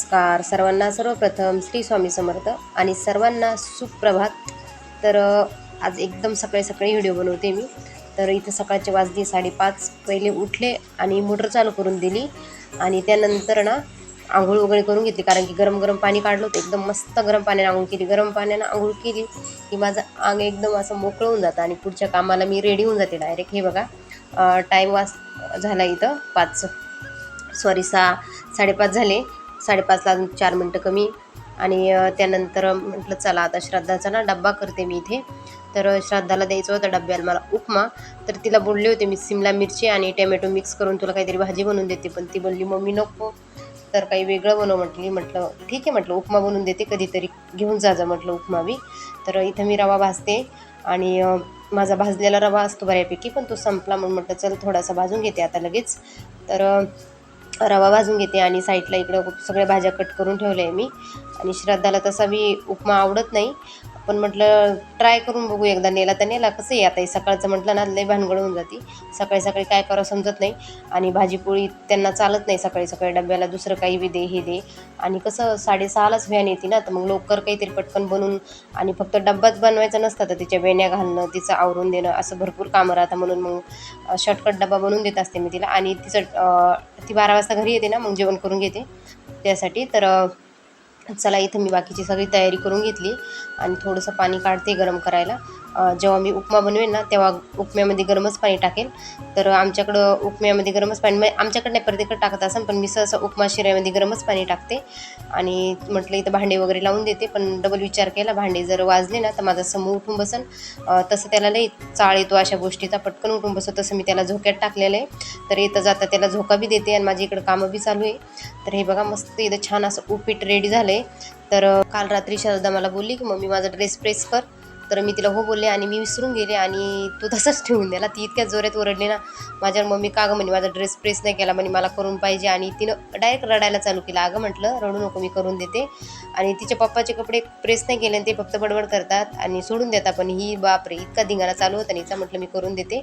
नमस्कार. सर्वांना सर्वप्रथम श्री स्वामी समर्थ आणि सर्वांना सुप्रभात. तर आज एकदम सकाळी सकाळी व्हिडिओ बनवते मी. तर इथं सकाळचे वाजले साडेपाच. पहिले उठले आणि मोटर चालू करून दिली आणि त्यानंतर ना आंघोळ वगैरे करून घेतली. कारण की गरम गरम पाणी काढलं होतं. एकदम मस्त गरम पाण्याने आंघोळ केली. गरम पाण्यानं आंघोळ केली की माझं अंग एकदम असं मोकळं होऊन जातं आणि पुढच्या कामाला मी रेडी होऊन जाते डायरेक्ट हे बघा टाईम वास झाला इथं पाच. सॉरी सहा साडेपाच झाले. साडेपाचला अजून चार मिनटं कमी. आणि त्यानंतर म्हटलं चला आता श्रद्धाचा ना डब्बा करते मी इथे. तर श्रद्धाला द्यायचं होतं डब्याला मला उपमा. तर तिला बोलले होते मी सिमला मिरची आणि टॅमॅटो मिक्स करून तुला काहीतरी भाजी बनवून देते. पण ती बोलली मम्मी नको. तर काही वेगळं बनव म्हटली. म्हटलं ठीक आहे म्हटलं उपमा बनवून देते. कधीतरी घेऊन जा जा म्हटलं उपमा बी. तर इथं मी रवा भाजते. आणि माझा भाजलेला रवा असतो बऱ्यापैकी पण तो संपला म्हणून म्हटलं चल थोडासा भाजून घेते आता लगेच. तर रवा भाजून घेते आणि साईडला इकडं सगळ्या भाज्या कट करून ठेवल्या आहे मी. आणि श्रद्धाला तसा बी उपमा आवडत नाही. पण म्हटलं ट्राय करून बघू एकदा नेला तर नेला कसं आहे? आता सकाळचं म्हटलं ना लय भानगड होऊन जाते. सकाळी सकाळी काय करावं समजत नाही. आणि भाजीपोळी त्यांना चालत नाही सकाळी सकाळी डब्याला दुसरं काही बी दे हे दे. आणि कसं साडेसहालाच व्हॅन येते ना तर मग लवकर काहीतरी पटकन बनवून आणि फक्त डब्बाच बनवायचा नसतं तर तिच्या वेण्या घालणं तिचं आवरून देणं असं भरपूर कामं राहतं म्हणून मग शॉर्टकट डबा बनवून देत असते मी तिला. आणि तिचं ती बारा वाजता घरी येते ना मग जेवण करून घेते. त्यासाठी तर चला इथं मी बाकीची सगळी तयारी करून घेतली. आणि थोडंसं पाणी काढते गरम करायला. जेव्हा मी उपमा बनवेन ना तेव्हा उपम्यामध्ये गरमच पाणी टाकेल तर आमच्याकडं उपम्यामध्ये गरमच पाणी म्हणजे आमच्याकडे नाही प्रत्येकडे टाकत असं पण मी सहसा उपमा शिऱ्यामध्ये गरमच पाणी टाकते. आणि म्हटलं इथं भांडे वगैरे लावून देते पण डबल विचार केला भांडे जर वाजले ना तर माझा समूह उठून बसन. तसं त्याला लई चाळ येतो अशा गोष्टीचा पटकन उठून बसतो तसं मी त्याला झोक्यात टाकलेलं आहे. तर येतं जाता त्याला झोका बी देते आणि माझ्या इकडं कामं बी चालू आहे. तर हे बघा मस्त इथं छान असं उपीट रेडी झालं आहे तर काल रात्री शारदा मला बोलली की मम्मी माझा ड्रेस प्रेस कर. तर मी तिला हो बोलले आणि मी विसरून गेले आणि तू तसंच ठेवून दिला. ती इतक्या जोरात ओरडली ना माझ्यावर मम्मी का गं म्हणे माझा ड्रेस प्रेस नाही केला म्हणे मला करून पाहिजे. आणि तिनं डायरेक्ट रडायला चालू केलं. अगं म्हटलं रडू नको मी करून देते. आणि तिच्या पप्पाचे कपडे प्रेस नाही केले आणि ते फक्त बडबड करतात आणि सोडून देतात. पण ही बापरे इतका धिंगाणा चालू होता आणि हिचा म्हटलं मी करून देते.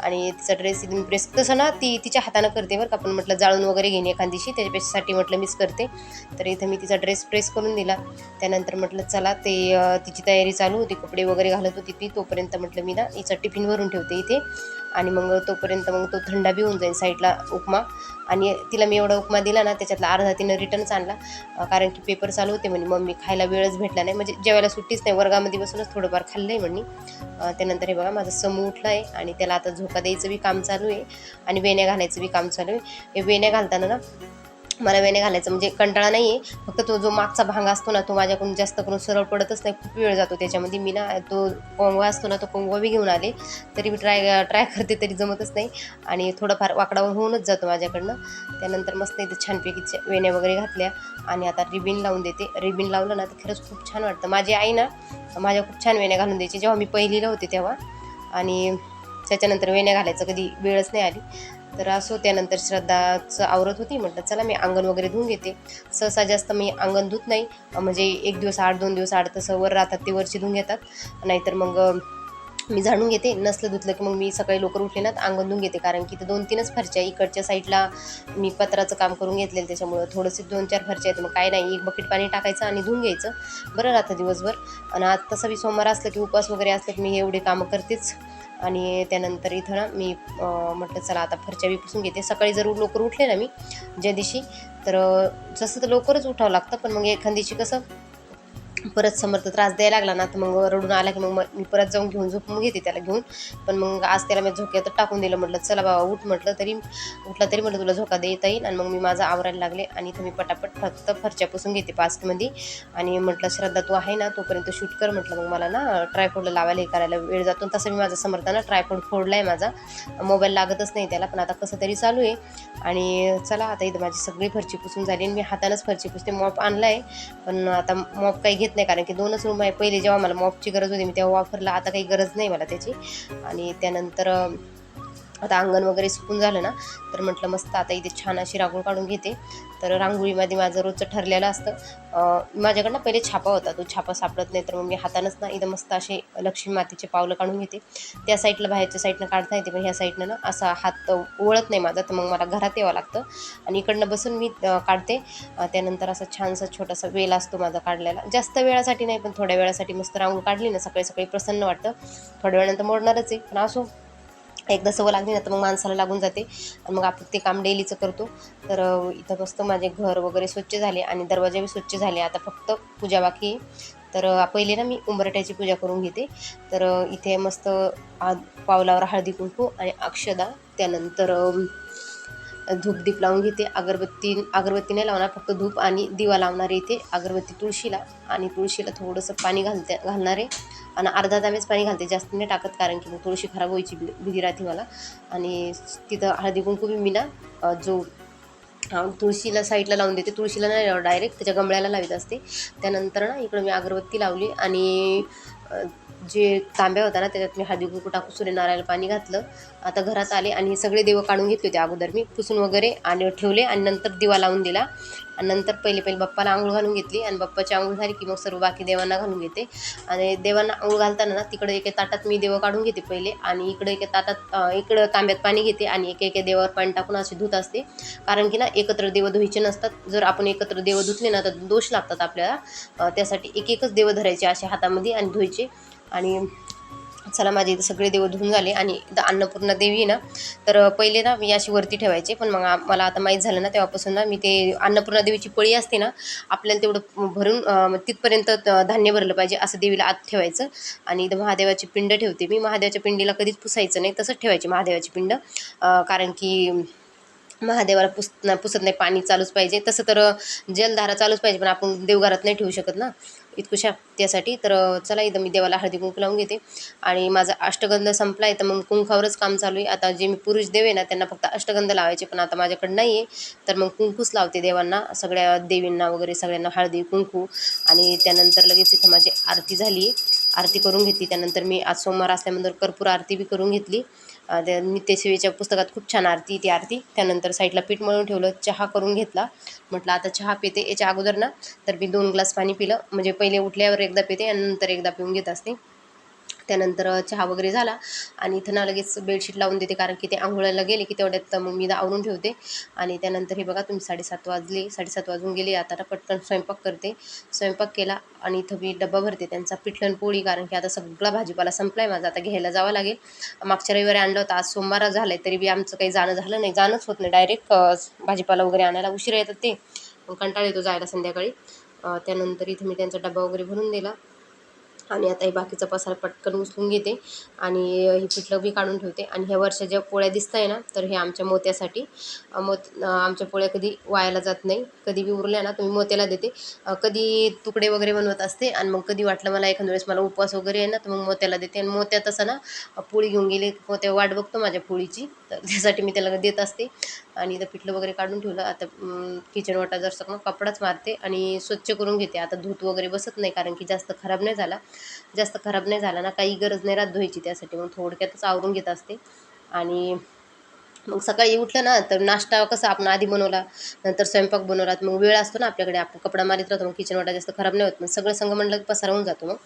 आणि तिचा ड्रेस मी प्रेस तसं ना ती तिच्या हातानं करते बरं का. पण म्हटलं जाळून वगैरे घेणे एखादीशी त्याच्यापेक्षासाठी म्हटलं मीच करते. तर इथं मी तिचा ड्रेस प्रेस करून दिला. त्यानंतर म्हटलं चला ते तिची तयारी चालू होती कपडे वगैरे घालत होती ती तोपर्यंत म्हटलं मी ना हिचा टिफिन भरून ठेवते इथे. आणि मग तोपर्यंत मग तो थंडा बी होऊन जाईल साईडला उपमा. आणि तिला मी एवढा उपमा दिला ना त्याच्यातला अर्धा तिनं रिटर्नच आणला. कारण की पेपर चालू होते म्हणे मम्मी खायला वेळच भेटला नाही. म्हणजे जेवायला सुट्टीच नाही वर्गामध्ये बसूनच थोडंफार खाल्लं आहे म्हणे त्यानंतर हे बघा माझा समूह उठला आहे आणि त्याला आता झोका द्यायचं बी काम चालू आहे आणि वेण्या घालायचं बी काम चालू आहे. हे वेण्या घालताना ना मला वेण्या घालायचं. म्हणजे कंटाळा नाही आहे फक्त तो जो मागचा भांग असतो ना तो माझ्याकडून जास्त करून सरळ पडतच नाही. खूप वेळ जातो त्याच्यामध्ये. मी ना तो कोंगवा असतो ना तो कोंगवा बी घेऊन आले. तरी मी ट्राय ट्राय करते तरी जमतच नाही. आणि थोडंफार वाकडावर होऊनच जातो माझ्याकडनं. त्यानंतर मस्त इथे छानपैकी वेण्या वगैरे घातल्या. आणि आता रिबिन लावून देते. रिबिन लावलं ना तर खरंच खूप छान वाटतं. माझी आई ना माझ्या खूप छान वेण्या घालून द्यायची. जेव्हा मी पहिलीला होते तेव्हा. आणि त्याच्यानंतर वेण्या घालायचं कधी वेळच नाही आली. तर असो त्यानंतर श्रद्धाचं आवरत होती म्हटलं चला मी अंगण वगैरे धुवून घेते. सहसा जास्त मी अंगण धुत नाही. म्हणजे एक दिवस आठ दोन दिवस आठ तसं वर राहतात ते वरची धुवून घेतात. नाहीतर मग मी झाडून घेते. नसलं धुतलं की मग मी सकाळी लवकर उठले ना अंगण धुवून घेते. कारण की ते दोन तीनच फरच्या इकडच्या साईडला मी पत्राचं काम करून घेतलेलं त्याच्यामुळं थोडंसे दोन चार फरच्या आहेत. मग काय नाही एक बकेट पाणी टाकायचं आणि धुवून घ्यायचं. बरं राहतं दिवसभर. आणि आज तसं मी सोमवार असलं की उपवास वगैरे असलं की मी एवढे कामं करतेच. आणि त्यानंतर इथं ना मी म्हटलं चला आता फरच्या बी पुसून घेते. सकाळी जरूर लवकर उठले ना मी ज्या दिवशी तर जसं तर लवकरच उठावं लागतं पण मग एखाद दिवशी कसं परत समर्थ त्रास द्यायला लागला ना तर मग रडून आला की मग मी परत जाऊन घेऊन झोपून घेते त्याला घेऊन. पण मग आज त्याला मी झोक्यात टाकून दिलं म्हटलं चला बाबा उठ म्हटलं तरी उठला तरी म्हटलं तुला झोका देता येईल. आणि मग मी माझा आवरायला लागले आणि तुम्ही मी पटापट फक्त फरच्या पुसून घेते पास्टमध्ये आणि म्हटलं श्रद्धा तू आहे ना तोपर्यंत शूट कर म्हटलं मग मला ना ट्रायफोडला लावायला हे करायला वेळ जातो. तसं मी माझा समर्थाना ट्रायफोड फोडला आहे माझा. मोबाईल लागतच नाही त्याला पण आता कसं तरी चालू आहे. आणि चला आता इथं माझी सगळी फरची पुसून झाली आणि मी हातानंच फरची पुसते. मॉप आणला आहे पण आता मॉप काही घेत नाही कारण की दोनच रूम आहे. पहिले जेव्हा मला मॉपची गरज होती मी तेव्हा वापरला. आता काही गरज नाही मला त्याची. आणि त्यानंतर आता अंगण वगैरे सुकून झालं ना तर म्हटलं मस्त आता इथे छान अशी रांगोळी काढून घेते. तर रांगोळीमध्ये माझं रोजचं ठरलेलं असतं. माझ्याकडनं पहिले छापा होता तो छापा सापडत नाही तर मग मी हातानंच ना इथं मस्त असे लक्ष्मी मातीचे पावलं काढून घेते. त्या साईडला बाहेरच्या साईडनं काढता येते पण ह्या साईडनं ना असा हात ओळत नाही माझा तर मग मला घरात यावं लागतं. आणि इकडनं बसून मी काढते. त्यानंतर असा छानसा छोटासा वेल असतो माझा काढलेला. जास्त वेळासाठी नाही पण थोड्या वेळासाठी मस्त रांगोळी काढली ना सकाळी सकाळी प्रसन्न वाटतं. थोड्या वेळानंतर मोडणारच आहे पण असो. एकदा सवय लागली ना तर मग माणसाला लागून जाते. आणि मग आपण ते काम डेलीचं करतो. तर इथं मस्त माझे घर वगैरे स्वच्छ झाले आणि दरवाजे बी स्वच्छ झाले. आता फक्त पूजा बाकी आहे. तर पहिले ना मी उंबरट्याची पूजा करून घेते. तर इथे मस्त पावलावर हळदी कुंकू आणि अक्षदा. त्यानंतर धूप धूपदीप लावून घेते. अगरबत्ती अगरबत्ती नाही लावणार फक्त धूप आणि दिवा लावणार आहे इथे. अगरबत्ती तुळशीला आणि तुळशीला थोडंसं पाणी घालते घालणार आहे. आणि अर्धा तामेच पाणी घालते जास्त नाही टाकत कारण की मग तुळशी खराब व्हायची भीती राहते मला. आणि तिथं हळदी कुंकू बी मी ना जो तुळशीला साईडला लावून देते. तुळशीला नाही डायरेक्ट त्याच्या गमळ्याला लावित असते. त्यानंतर ना इकडं मी अगरबत्ती लावली आणि जे तांब्या होता ना त्याच्यात मी हळदी कुकू टाकून सूर्यनारायण पाणी घातलं. आता घरात आले आणि हे सगळे देव काढून घेतले होते अगोदर मी. पुसून वगैरे आणि ठेवले आणि नंतर दिवा लावून दिला. आणि नंतर पहिले पहिले बाप्पाला आंघोळ घालून घेतली आणि बाप्पाची आंघोळ झाली की मग सर्व बाकी देवांना घालून घेते. आणि देवांना आंघोळ घालताना ना तिकडे एका ताटात मी देव काढून घेते पहिले आणि इकडे एका ताटात इकडं तांब्यात पाणी घेते आणि एक एका देवावर पाणी टाकून असे धुत असते. कारण की ना एकत्र देव धुवायचे नसतात. जर आपण एकत्र देव धुतले ना तर दोष लागतात आपल्याला. त्यासाठी एक एकच देव धरायचे असे हातामध्ये आणि धुवायचे. आणि चला माझे इथे सगळे देव धुवून झाले आणि इथं अन्नपूर्णा देवी आहे ना तर पहिले ना मी अशी वरती ठेवायचे पण मग मला आता माहीत झालं ना तेव्हापासून ना मी ते अन्नपूर्णा देवीची पळी असते ना आपल्याला तेवढं भरून तिथपर्यंत धान्य भरलं पाहिजे असं देवीला आत ठेवायचं. आणि इथं महादेवाची पिंड ठेवते मी महादेवाच्या पिंडीला कधीच पुसायचं नाही तसंच ठेवायची महादेवाची पिंड. कारण की महादेवाला पुस पुसत नाही पाणी चालूच पाहिजे. तसं तर जलधारा चालूच पाहिजे पण आपण देवघरात नाही ठेवू शकत ना. इतकुशा त्यासाठी. तर चला इथं मी देवाला हळदी कुंकू लावून घेते. आणि माझा अष्टगंध संपला आहे तर मग कुंकावरच काम चालू आहे. आता जे मी पुरुष देव आहे ना त्यांना फक्त अष्टगंध लावायचे पण आता माझ्याकडे नाही आहे तर मग कुंकूच लावते देवांना सगळ्या देवींना वगैरे सगळ्यांना हळदी कुंकू. आणि त्यानंतर लगेच इथं माझी आरती झाली आरती करून घेतली. त्यानंतर मी आज सोमवार असल्यानंतर कर्पूर आरती बी करून घेतली. त्या नित्यसेवेच्या पुस्तकात खूप छान आरती ती आरती. त्यानंतर साईडला पीठ मळून ठेवलं चहा करून घेतला. म्हटलं आता चहा पिते याच्या अगोदर ना तर मी दोन ग्लास पाणी पिलं. म्हणजे पहिले उठल्यावर एकदा पिते आणि नंतर एकदा पिऊन घेत असते. त्यानंतर चहा वगैरे झाला आणि इथं ना लगेच बेडशीट लावून देते कारण की ते आंघोळायला गेले की तेवढ्यात मग मी आवरून ठेवते. आणि त्यानंतर हे बघा तुम्ही साडेसात वाजले साडेसात वाजून गेले आता पटकन स्वयंपाक करते. स्वयंपाक केला आणि इथं मी डब्बा भरते त्यांचा पिठलं पोळी कारण की आता सगळा भाजीपाला संपला आहे माझा आता घ्यायला जावं लागेल. मागच्या रविवारी आणलं होतं आज सोमवार झालं आहे तरी बी आमचं काही जाणं झालं नाही जाणंच होत नाही. डायरेक्ट भाजीपाला वगैरे आणायला उशीर येतात ते. मग कंटाळा येतो जायला संध्याकाळी. त्यानंतर इथं मी त्यांचा डबा वगैरे भरून दिला. आणि आता हे बाकीचा पसार पटकन उचलून घेते आणि ही पिठलं बी काढून ठेवते. आणि ह्या वर्षा ज्या पोळ्या दिसत आहे ना तर हे आमच्या मोत्यासाठी. मोत आमच्या पोळ्या कधी वायाला जात नाही. कधी बी उरल्या ना तुम्ही मोत्याला देते. कधी तुकडे वगैरे बनवत असते आणि मग कधी वाटलं मला एखाद्या वेळेस मला उपवास वगैरे आहे ना तर मग मोत्याला देते. आणि मोत्या तसं ना पोळी घेऊन गेले मोत्या वाट बघतो माझ्या पोळीची. तर त्यासाठी मी त्याला देत असते. आणि इथं पिठलं वगैरे काढून ठेवलं. आता किचन वाटा जर मग कपडाच मारते आणि स्वच्छ करून घेते. आता धूत वगैरे बसत नाही कारण की जास्त खराब नाही झाला. जास्त खराब नाही झाला ना काही गरज नाही राहत धुवायची त्यासाठी. मग थोडक्यातच आवरून घेत असते. आणि मग सकाळी उठलं ना तर नाश्ता कसा आपण आधी बनवला नंतर स्वयंपाक बनवला मग वेळ असतो ना आपल्याकडे आपण कपडा मारित राहतो मग किचन वाटा जास्त खराब नाही होत मग सगळं संग म्हणलं पसारा होऊन जातो मग.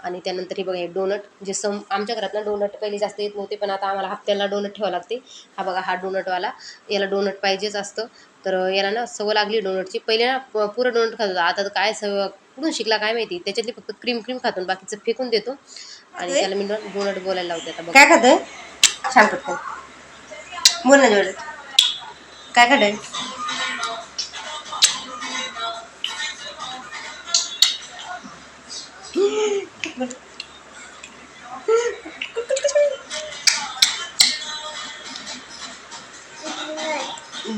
आणि त्यानंतर हे बघा हे डोनट जे सम आमच्या घरात ना डोनट पहिले जास्त येत नव्हते पण आता आम्हाला हप्त्याला डोनट ठेवावं लागते. हा बघा हा डोनटवाला याला डोनट पाहिजेच असतं. तर याला ना सवय लागली डोनटची पहिले ना पुरं डोनट खात होता. आता तर काय सवय कुठून शिकला काय माहिती? त्याच्यातली फक्त क्रीम क्रीम खातो बाकीचं फेकून देतो. आणि त्याला मी डोनट बोलायला लावते आता बघा. काय खातोय? छान बोल ना जोरात. काय खातोय?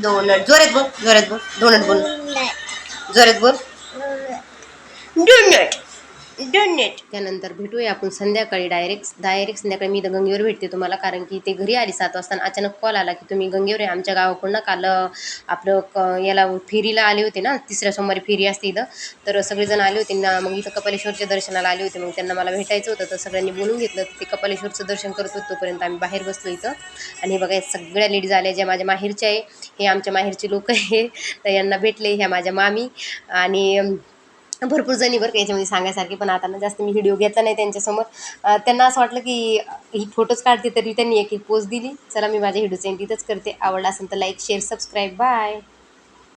डोनट जोरात बोल जोरात बोल डोनट बोल. जोरात बोल. डोनट डोनेट त्यानंतर भेटूया आपण संध्याकाळी डायरेक्ट डायरेक्ट संध्याकाळी मी इथं गंगेवर भेटते तुम्हाला कारण की ते घरी आली सात वाजता अचानक कॉल आला की तुम्ही गंगेवर आहे आमच्या गावाकडून काल आपलं क याला फेरीला आले होते ना तिसऱ्या सोमवारी फेरी असते इथं. तर सगळेजण आले होते ना मग इथं कपालेश्वरच्या दर्शनाला आले होते. मग त्यांना मला भेटायचं होतं तर सगळ्यांनी बोलून घेतलं. ते कपालेश्वरचं दर्शन करत होतो तोपर्यंत आम्ही बाहेर बसलो इथं. आणि हे बघा सगळ्या लेडीज आल्या ज्या माझ्या माहेरच्या आहे. हे आमच्या माहेरचे लोक आहे. तर यांना भेटले ह्या माझ्या मामी. आणि भरपूर जणी बरं का याच्यामध्ये सांगायसारखे पण आता ना जास्त मी व्हिडिओ घेतला नाही त्यांच्यासमोर. त्यांना असं वाटलं की ही फोटोज काढते तरी त्यांनी एक एक पोस्ट दिली. चला मी माझ्या व्हिडिओचं एंड तिथंच करते. आवडला असेल तर लाईक शेअर सबस्क्राईब बाय